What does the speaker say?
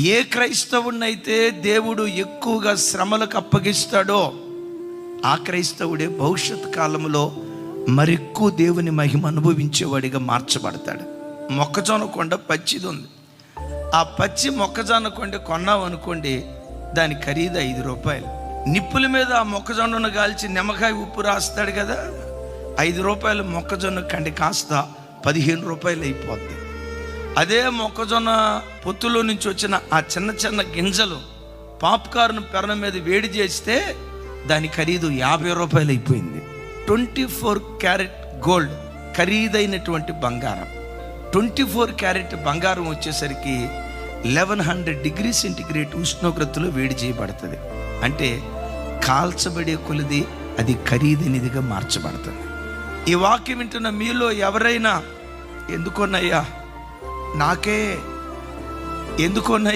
ఏ క్రైస్తవునైతే దేవుడు ఎక్కువగా శ్రమలకు అప్పగిస్తాడో ఆ క్రైస్తవుడే భవిష్యత్ కాలంలో మరెక్కువ దేవుని మహిమ అనుభవించేవాడిగా మార్చబడతాడు. మొక్కజొన్న కొండ పచ్చిది ఉంది. ఆ పచ్చి మొక్కజొన్న కొండ కొన్నాం అనుకోండి దాని ఖరీదు ఐదు రూపాయలు. నిప్పుల మీద ఆ మొక్కజొన్నను కాల్చి నిమ్మకాయ ఉప్పు రాస్తాడు కదా ఐదు రూపాయలు మొక్కజొన్న కండి కాస్త పదిహేను రూపాయలు అయిపోద్ది. అదే మొక్కజొన్న పొత్తులో నుంచి వచ్చిన ఆ చిన్న చిన్న గింజలు పాప్కార్న్ పెరణ మీద వేడి చేస్తే దాని ఖరీదు యాభై రూపాయలు అయిపోయింది. ట్వంటీ ఫోర్ క్యారెట్ గోల్డ్ ఖరీదైనటువంటి బంగారం. ట్వంటీ ఫోర్ క్యారెట్ బంగారం వచ్చేసరికి లెవెన్ హండ్రెడ్ డిగ్రీ సెంటిగ్రేడ్ ఉష్ణోగ్రతలో వేడి చేయబడుతుంది. అంటే కాల్చబడే కొలిది అది ఖరీదైనదిగా మార్చబడుతుంది. ఈ వాక్యం వింటున్న మీలో ఎవరైనా ఎందుకోనయ్యా? నాకే ఎందుకోనయ్యా